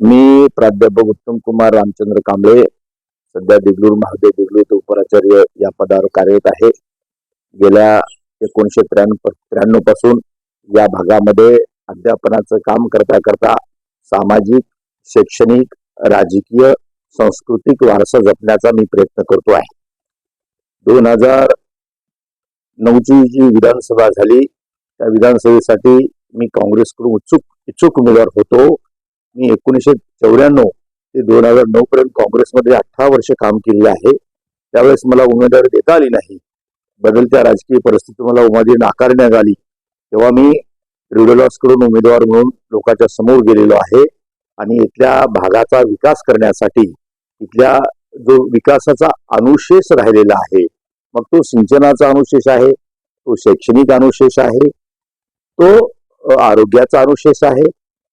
मी प्राध्यापक उत्तम कुमार रामचंद्र कांबळे सध्या देगलूर महादेव देगलूर येथे उपराचार्य या पदावर कार्यरत आहे. गेल्या एकोणीशे त्र्याण्णव त्र्याण्णवपासून या भागामध्ये अध्यापनाचं काम करता करता सामाजिक शैक्षणिक राजकीय सांस्कृतिक वारसा जपण्याचा मी प्रयत्न करतो आहे. दोन हजार नऊची जी विधानसभा झाली त्या विधानसभेसाठी मी काँग्रेसकडून उत्सुक इच्छुक उमेदवार होतो. मी एकोणीसशे चौऱ्याण्णव ते दोन हजार नऊ पर्यंत काँग्रेसमध्ये अठरा वर्ष काम केले आहे. त्यावेळेस मला उमेदवारी देता आली नाही. बदलत्या राजकीय परिस्थिती मला उमेदवारी नाकारण्यात आली. तेव्हा मी कडून उमेदवार म्हणून लोकांच्या समोर गेलेलो आहे आणि इथल्या भागाचा विकास करण्यासाठी इथल्या जो विकासाचा अनुशेष राहिलेला आहे मग तो सिंचनाचा अनुशेष आहे तो शैक्षणिक अनुशेष आहे तो आरोग्याचा अनुशेष आहे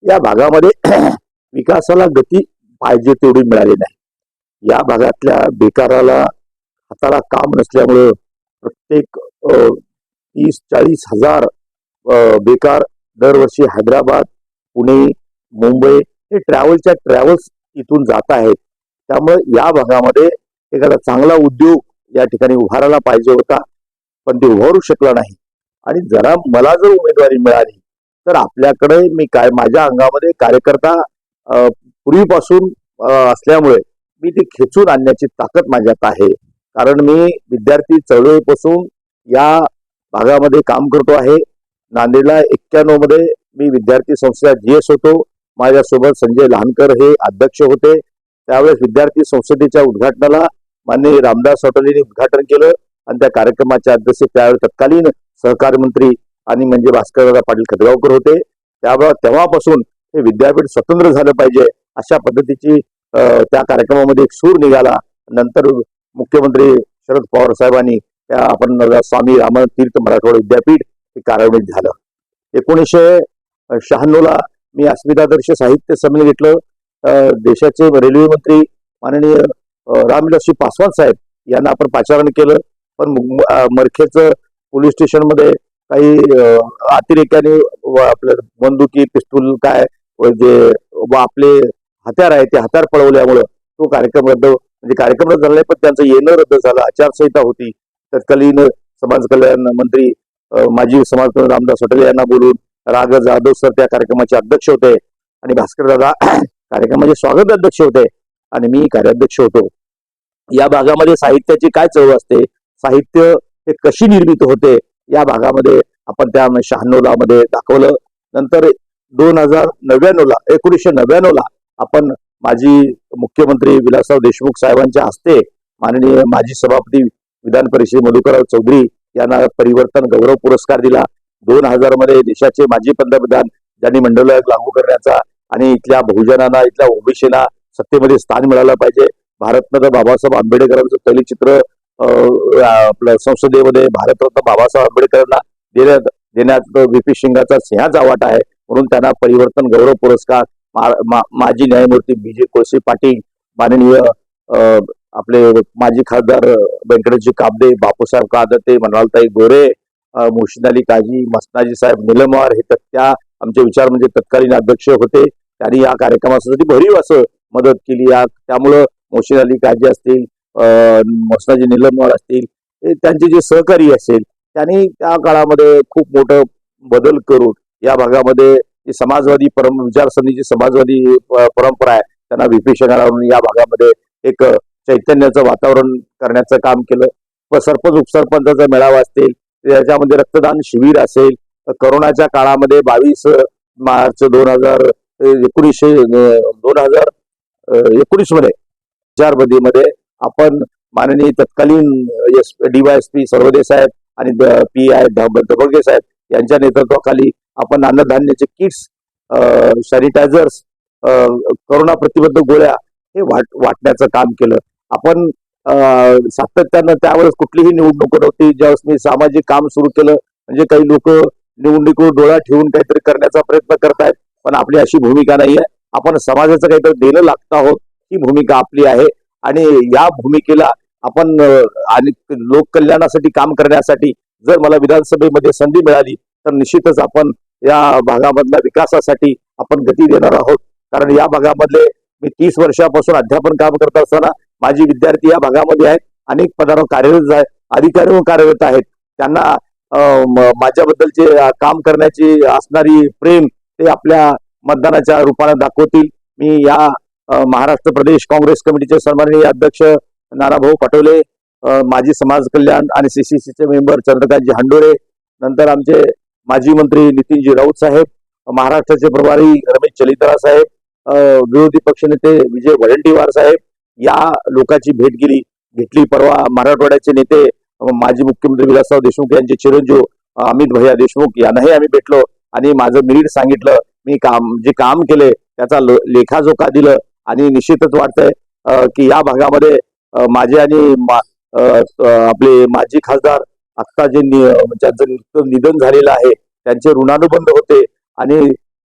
या भागामध्ये विकासाला गती पाहिजे तेवढी मिळाली नाही. या भागातल्या बेकाराला हाताला काम नसल्यामुळं प्रत्येक तीस चाळीस हजार बेकार दरवर्षी हैदराबाद पुणे मुंबई हे ट्रॅव्हलच्या ट्रॅव्हल्स इथून जात आहेत. त्यामुळे या भागामध्ये एखादा चांगला उद्योग या ठिकाणी उभारायला पाहिजे होता. पण ते उभारू शकला नाही. आणि जरा मला जर उमेदवारी मिळाली तर आपल्याकडे मी काय माझ्या अंगामध्ये कार्यकर्ता पूर्वीपासून असल्यामुळे मी ती खेचून आणण्याची ताकद माझ्यात आहे. कारण मी विद्यार्थी चळवळीपासून या भागामध्ये काम करतो आहे. नांदेडला एक्क्याण्णवमध्ये मी विद्यार्थी संस्था जीएस होतो. माझ्यासोबत संजय लहानकर हे अध्यक्ष होते. त्यावेळेस विद्यार्थी संसदेच्या उद्घाटनाला माननीय रामदास अटोलेंनी उद्घाटन केलं. आणि त्या कार्यक्रमाचे अध्यक्ष त्यावेळी तत्कालीन सहकार मंत्री आणि म्हणजे भास्करदादा पाटील खतगावकर होते. त्यामुळे तेव्हापासून हे विद्यापीठ स्वतंत्र झालं पाहिजे अशा पद्धतीची त्या कार्यक्रमामध्ये एक सूर निघाला. नंतर मुख्यमंत्री शरद पवार साहेबांनी त्या आपण स्वामी रामानंद तीर्थ मराठवाडा विद्यापीठ हे कार्यान्वित झालं. एकोणीसशे शहाण्णवला मी अस्मितादर्श साहित्य संमेलन घेतलं. देशाचे रेल्वे मंत्री माननीय अ, रामविलासजी पासवान साहेब यांना आपण पाचारण केलं. पण मरखेचं पोलीस स्टेशनमध्ये काही अतिरेक्याने व आपलं बंदुकी पिस्तूल काय व जे व आपले हत्यार आहे ते हत्यार पळवल्यामुळं तो कार्यक्रम रद्द म्हणजे कार्यक्रम रद्द झाला पण त्यांचं येणं रद्द झालं आचारसंहिता होती. तत्कालीन समाज कल्याण मंत्री माजी समाज कल्याण रामदास हॉटेल यांना बोलून राग जाधव सर त्या कार्यक्रमाचे अध्यक्ष होते आणि भास्कर दादा कार्यक्रमाचे स्वागत अध्यक्ष होते आणि मी कार्याध्यक्ष होतो. या भागामध्ये साहित्याची काय चळवळ असते? साहित्य हे कशी निर्मित होते? या भागामध्ये आपण त्या शहाण्णवला मध्ये दाखवलं. नंतर दोन हजार नव्याण्णवला एकोणीसशे नव्याण्णवला आपण माजी मुख्यमंत्री विलासराव देशमुख साहेबांच्या हस्ते माननीय माजी सभापती विधान परिषद मधुकरराव चौधरी यांना परिवर्तन गौरव पुरस्कार दिला. दोन हजारमध्ये देशाचे माजी पंतप्रधान ज्यांनी मंडळ लागू करण्याचा आणि इथल्या बहुजनांना इथल्या ओबीसीला सत्तेमध्ये स्थान मिळालं पाहिजे. भारतरत्न बाबासाहेब आंबेडकरांचं तैलचित्र आपलं संसदेमध्ये भारतरत्न बाबासाहेब आंबेडकरांना देण्यात देण्यात व्ही सिंगाचा सिंहाचा वाटा आहे. म्हणून त्यांना परिवर्तन गौरव पुरस्कार मा- मा- माजी न्यायमूर्ती बी जे कोळसे पाटील माननीय आपले माजी खासदार व्यंकटेशजी काबदे बापूसाहेब कादते मनोहरताई गोरे अं, मुर्शिद अली काजी मस्ताजी साहेब निलमवार हे तर त्या आमचे विचार म्हणजे तत्कालीन अध्यक्ष होते. त्यांनी या कार्यक्रमासाठी भरीव असं मदत केली. या त्यामुळं मोशीद अली काजी असतील मस्ताजी निलमवार असतील त्यांचे जे सहकारी असेल त्यांनी त्या काळामध्ये खूप मोठं बदल करून या भागामध्ये जी समाजवादी परम विचारसरणीची समाजवादी प- परंपरा आहे त्यांना विपेक्षण या भागामध्ये एक चैतन्याचं वातावरण करण्याचं काम केलं. व सरपंच उपसरपंचाचा मेळावा असतील त्याच्यामध्ये रक्तदान शिबिर असेल करोनाच्या काळामध्ये बावीस मार्च दोन हजार एकोणीसशे दोन हजार एकोणीसमध्ये चारबदीमध्ये आपण माननीय तत्कालीन एस डीवायएसपी सर्वदे साहेब आणि पी आय दबडगे साहेब यांच्या नेतृत्वाखाली आपण अन्नधान्याचे किट्स सॅनिटायझर्स करोना प्रतिबंधक गोळ्या हे वाट वाटण्याचं काम केलं. आपण सातत्यानं त्यावेळेस कुठलीही निवडणूक नव्हती. ज्यावेळेस मी सामाजिक काम सुरू केलं म्हणजे काही लोक निवडणुकीवर डोळा ठेवून काहीतरी करण्याचा प्रयत्न करतायत पण आपली अशी भूमिका नाही आहे आपण समाजाचं काहीतरी देणं लागत आहोत ही भूमिका आपली आहे. आणि या भूमिकेला आपण आणि लोककल्याणासाठी काम करण्यासाठी जर मला विधानसभेमध्ये संधी मिळाली तर निश्चितच आपण या भागामधल्या विकासासाठी आपण गती देणार आहोत. कारण या भागामधले मी तीस वर्षापासून अध्यापन काम करत असताना माझी विद्यार्थी या भागामध्ये आहेत. अनेक पदांवर कार्यरत आहेत अधिकारी कार्यरत आहेत. त्यांना माझ्याबद्दलचे काम करण्याची असणारी प्रेम ते आपल्या मतदानाच्या रूपाने दाखवतील. मी या महाराष्ट्र प्रदेश काँग्रेस कमिटीचे सन्माननीय अध्यक्ष नानाभाऊ पटोले माजी समाज कल्याण आणि सीसीसीचे मेंबर चंद्रकांतजी हांडोरे नंतर आमचे माजी मंत्री नितीनजी राऊत साहेब महाराष्ट्राचे प्रभारी रमेश चलितरा साहेब विरोधी पक्षनेते विजय वडंटीवार साहेब या लोकांची भेट गेली. घेतली परवा मराठवाड्याचे नेते माजी मुख्यमंत्री विलासराव देशमुख यांचे चिरंजीव अमित भैया देशमुख यांनाही आम्ही भेटलो आणि माझं मिरिट सांगितलं मी काम जे काम केले त्याचा लेखाजोखा दिलं. आणि निश्चितच वाटतंय की या भागामध्ये माझे आणि मा- आपले माजी खासदार आत्ता जे नि- ज्यांचं निधन झालेलं आहे त्यांचे ऋणानुबंध होते आणि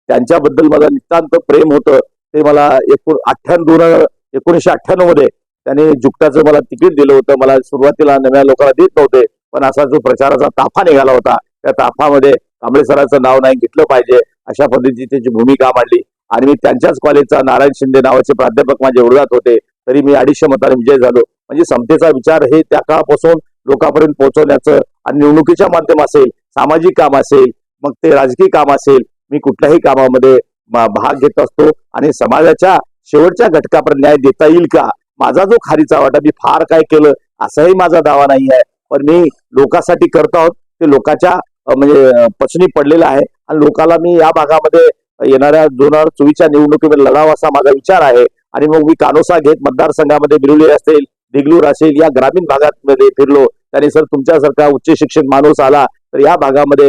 त्यांच्याबद्दल मला नितांत प्रेम होतं. ते मला एकूण अठ्ठ्याण्णव दोन एकोणीसशे अठ्ठ्याण्णवमध्ये त्याने जुकटाचं मला तिकीट दिलं होतं. मला सुरुवातीला नव्या लोकांना देत नव्हते पण असा जो प्रचाराचा ताफा निघाला होता त्या ताफामध्ये कांबळे सरांचं नाव नाही घेतलं पाहिजे. अशा पद्धतीची त्याची भूमिका मांडली. आणि मी त्यांच्याच कॉलेजचा नारायण शिंदे नावाचे प्राध्यापक माझे विरोधात होते तरी मी अडीचशे मताने विजय झालो. म्हणजे समतेचा विचार हे त्या काळापासून लोकांपर्यंत पोहोचवण्याचं आणि निवडणुकीच्या माध्यम असेल सामाजिक काम असेल मग ते राजकीय काम असेल मी कुठल्याही कामामध्ये भाग घेत असतो. आणि समाजाच्या शेवटच्या घटकापर्यंत न्याय देता येईल का? माझा जो खारीचा वाटा मी फार काय केलं असाही माझा दावा नाही आहे. पण मी लोकांसाठी करत आहोत. ते लोकांच्या म्हणजे पचनी पडलेलं आहे. आणि लोकाला मी या भागामध्ये येणाऱ्या दोन हजार चोवीसच्या निवडणुकीमध्ये लढावा असा माझा विचार आहे. आणि मग मी कानोसा घेत मतदारसंघामध्ये बिरुली असेल दिगलूर असेल या ग्रामीण भागामध्ये फिरलो. त्याने सर तुमच्यासारखा उच्च शिक्षित माणूस आला तर या भागामध्ये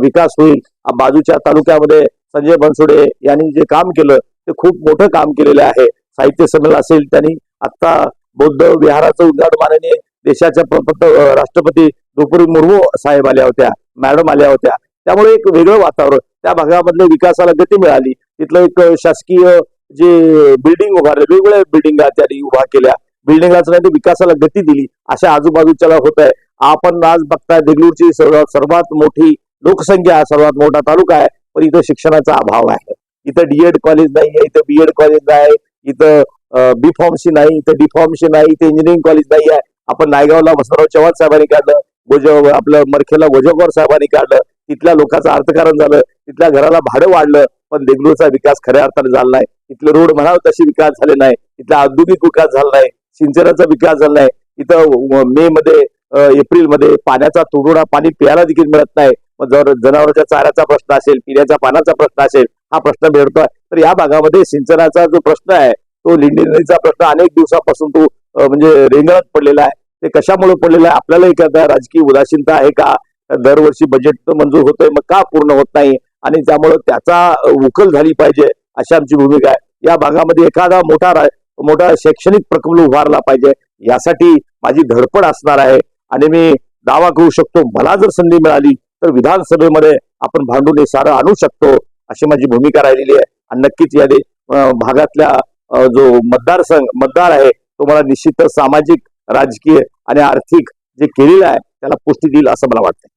विकास होईल. बाजूच्या तालुक्यामध्ये संजय बनसोडे यांनी जे काम केलं ते खूप मोठं काम केलेलं आहे. साहित्य संमेलन असेल त्यांनी आता बौद्ध विहाराचं उद्घाटन माननीय देशाच्या राष्ट्रपती द्रौपदी मुर्मू साहेब आल्या होत्या मॅडम आल्या होत्या. त्यामुळे एक वेगळं वातावरण. त्या भागामधल्या विकासाला गती मिळाली. तिथलं एक शासकीय जे बिल्डिंग उभारले वेगवेगळ्या बिल्डिंगा त्यांनी उभा केल्या. बिल्डिंगाच नाही तर विकासाला गती दिली. अशा आजूबाजूच्याला होत आहे आपण आज बघताय देगलूरची सर्वात सर्वात मोठी लोकसंख्या सर्वात मोठा तालुका आहे. पण इथं शिक्षणाचा अभाव आहे. इथं डीएड कॉलेज नाही आहे इथं बीएड कॉलेज नाही. इथं बी फॉर्मशी नाही इथं डी फॉर्मशी नाही इथं इंजिनिअरिंग कॉलेज नाही आहे. आपण नायगावला वसंतराव चव्हाण साहेबांनी काढलं गोज आपलं मरखेला गोजगावर साहेबांनी काढलं. तिथल्या लोकांचं अर्थकारण झालं तिथल्या घराला भाडं वाढलं पण देगलूरचा विकास खऱ्या अर्थाने झाला नाही. इथले रोड म्हणावं तशी विकास झाले नाही. इथला औद्योगिक विकास झाला नाही. सिंचनाचा विकास झाला नाही. इथं मे मध्ये एप्रिलमध्ये पाण्याचा तुडोडा पाणी प्यायला देखील मिळत नाही. मग जर जनावरांच्या चाऱ्याचा प्रश्न असेल पिण्याच्या पाण्याचा प्रश्न असेल हा प्रश्न भेटतोय तर या भागामध्ये सिंचनाचा जो प्रश्न आहे तो लिंडी नदीचा प्रश्न अनेक दिवसापासून तो म्हणजे रेंगाळत पडलेला आहे. ते कशामुळे पडलेलं आहे आपल्याला एखादा राजकीय उदासीनता आहे का? दरवर्षी बजेट मंजूर होतंय मग का पूर्ण होत नाही? आणि त्यामुळं त्याचा उकल झाली पाहिजे अशी आमची भूमिका आहे. या भागामध्ये एखादा मोठा मोठा शैक्षणिक प्रकल्प उभारला पाहिजे यासाठी माझी धडपड असणार आहे. आणि मी दावा करू शकतो मला जर संधी मिळाली तर विधानसभेमध्ये आपण भांडून हे सारं आणू शकतो अशी माझी भूमिका राहिलेली आहे. आणि नक्कीच या भागातल्या जो मतदारसंघ मतदार आहे तो मला निश्चितच सामाजिक राजकीय आणि आर्थिक जे केलेलं आहे त्याला पुष्टी देईल असं मला वाटतं